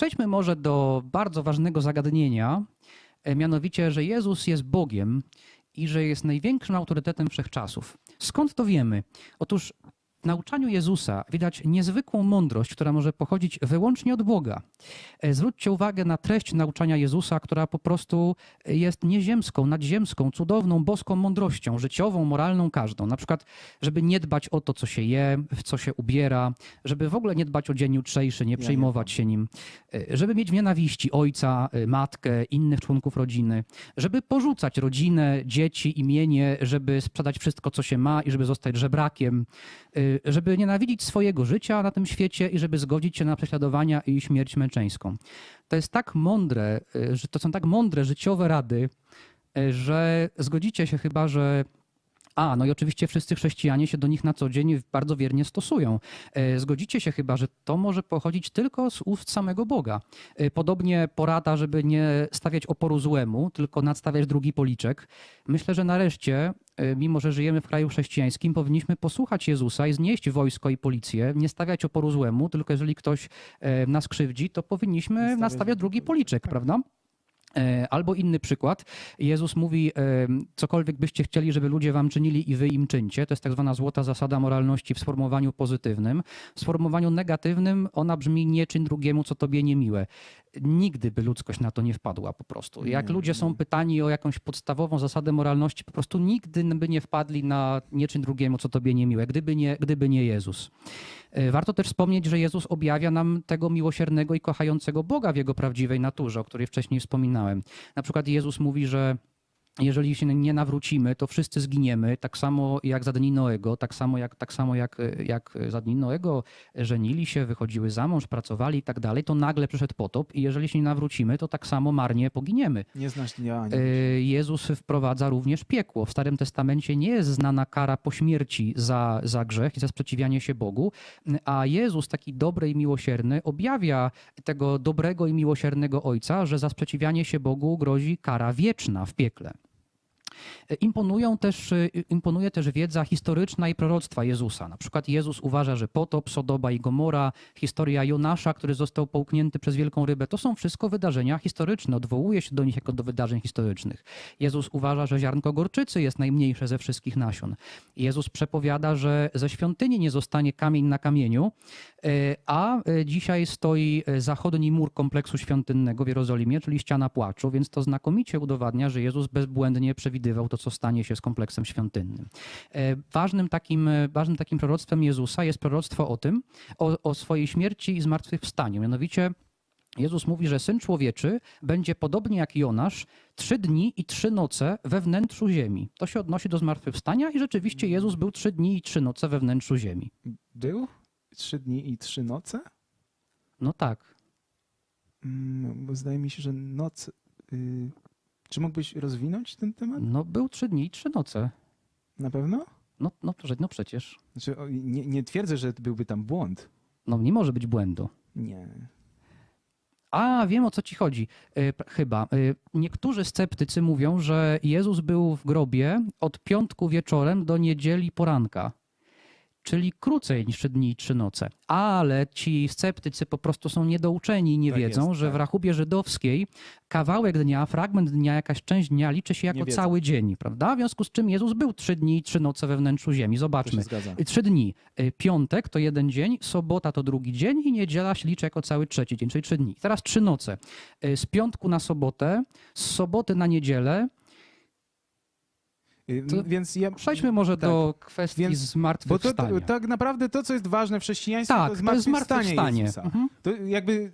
Przejdźmy może do bardzo ważnego zagadnienia, e, mianowicie, że Jezus jest Bogiem i że jest największym autorytetem wszechczasów. Skąd to wiemy? Otóż nauczaniu Jezusa widać niezwykłą mądrość, która może pochodzić wyłącznie od Boga. E, Zwróćcie uwagę na treść nauczania Jezusa, która po prostu jest nieziemską, nadziemską, cudowną, boską mądrością, życiową, moralną, każdą. Na przykład, żeby nie dbać o to, co się je, w co się ubiera, żeby w ogóle nie dbać o dzień jutrzejszy, nie przejmować się nim, e, żeby mieć w nienawiści ojca, e, matkę, innych członków rodziny, żeby porzucać rodzinę, dzieci, imienie, żeby sprzedać wszystko, co się ma i żeby zostać żebrakiem, żeby nienawidzić swojego życia na tym świecie i żeby zgodzić się na prześladowania i śmierć męczeńską. To jest tak mądre, y, to są tak mądre życiowe rady, y, że zgodzicie się chyba, że a, no i oczywiście wszyscy chrześcijanie się do nich na co dzień bardzo wiernie stosują. Zgodzicie się chyba, że to może pochodzić tylko z ust samego Boga. Podobnie porada, żeby nie stawiać oporu złemu, tylko nadstawiać drugi policzek. Myślę, że nareszcie, mimo że żyjemy w kraju chrześcijańskim, powinniśmy posłuchać Jezusa i znieść wojsko i policję, nie stawiać oporu złemu, tylko jeżeli ktoś e, nas krzywdzi, to powinniśmy Nastawiać drugi policzek, Tak. prawda? E, Albo inny przykład. Jezus mówi, e, cokolwiek byście chcieli, żeby ludzie wam czynili i wy im czyńcie. To jest tak zwana złota zasada moralności w sformułowaniu pozytywnym. W sformułowaniu negatywnym ona brzmi nie czyń drugiemu, co tobie niemiłe. Nigdy by ludzkość na to nie wpadła po prostu. Jak ludzie są pytani o jakąś podstawową zasadę moralności, po prostu nigdy by nie wpadli na nie drugiemu, co tobie niemiłe, gdyby nie, gdyby nie Jezus. E, Warto też wspomnieć, że Jezus objawia nam tego miłosiernego i kochającego Boga w jego prawdziwej naturze, o której wcześniej wspominałem. Na przykład Jezus mówi, że jeżeli się nie nawrócimy, to wszyscy zginiemy, tak samo jak za dni Noego, tak samo jak, tak samo jak, jak za dni Noego żenili się, wychodziły za mąż, pracowali i tak dalej, to nagle przyszedł potop i jeżeli się nie nawrócimy, to tak samo marnie poginiemy. Nie znasz dnia ani E, Jezus wprowadza również piekło. W Starym Testamencie nie jest znana kara po śmierci za, za grzech i za sprzeciwianie się Bogu, a Jezus, taki dobry i miłosierny, objawia tego dobrego i miłosiernego Ojca, że za sprzeciwianie się Bogu grozi kara wieczna w piekle. E, Imponują też, e, imponuje też wiedza historyczna i proroctwa Jezusa. Na przykład Jezus uważa, że potop, Sodoba i Gomora, historia Jonasza, który został połknięty przez wielką rybę, to są wszystko wydarzenia historyczne. Odwołuje się do nich jako do wydarzeń historycznych. Jezus uważa, że ziarnko gorczycy jest najmniejsze ze wszystkich nasion. Jezus przepowiada, że ze świątyni nie zostanie kamień na kamieniu, e, a dzisiaj stoi zachodni mur kompleksu świątynnego w Jerozolimie, czyli ściana płaczu, więc to znakomicie udowadnia, że Jezus bezbłędnie przewidywał to, co stanie się z kompleksem świątynnym. E, Ważnym takim, e, ważnym takim proroctwem Jezusa jest proroctwo o tym, o, o swojej śmierci i zmartwychwstaniu. Mianowicie Jezus mówi, że Syn Człowieczy będzie podobnie jak Jonasz trzy dni i trzy noce we wnętrzu ziemi. To się odnosi do zmartwychwstania i rzeczywiście Jezus był trzy dni i trzy noce we wnętrzu ziemi. Był? Trzy dni i trzy noce? No tak. Mm, Bo zdaje mi się, że noc... y, Czy mógłbyś rozwinąć ten temat? No był trzy dni i trzy noce. Na pewno? No, no, no przecież. Znaczy, nie, nie twierdzę, że byłby tam błąd. No nie może być błędu. Nie. A, wiem o co ci chodzi. E, chyba. E, Niektórzy sceptycy mówią, że Jezus był w grobie od piątku wieczorem do niedzieli poranka. Czyli krócej niż trzy dni i trzy noce. Ale ci sceptycy po prostu są niedouczeni i nie Tak wiedzą, jest, że w tak. rachubie żydowskiej kawałek dnia, fragment dnia, jakaś część dnia liczy się jako cały dzień, prawda? W związku z czym Jezus był trzy dni i trzy noce we wnętrzu ziemi. Zobaczmy. zgadza. Trzy dni. Y, Piątek to jeden dzień, sobota to drugi dzień i niedziela się liczy jako cały trzeci dzień, czyli trzy dni. Teraz trzy noce. Y, Z piątku na sobotę, z soboty na niedzielę. Y, To Więc ja... Przejdźmy może tak. do kwestii Więc- Bo to, zmartwychwstania. tak naprawdę to, co jest ważne w chrześcijaństwie, tak, to to jest zmartwychwstanie. Mhm. To jakby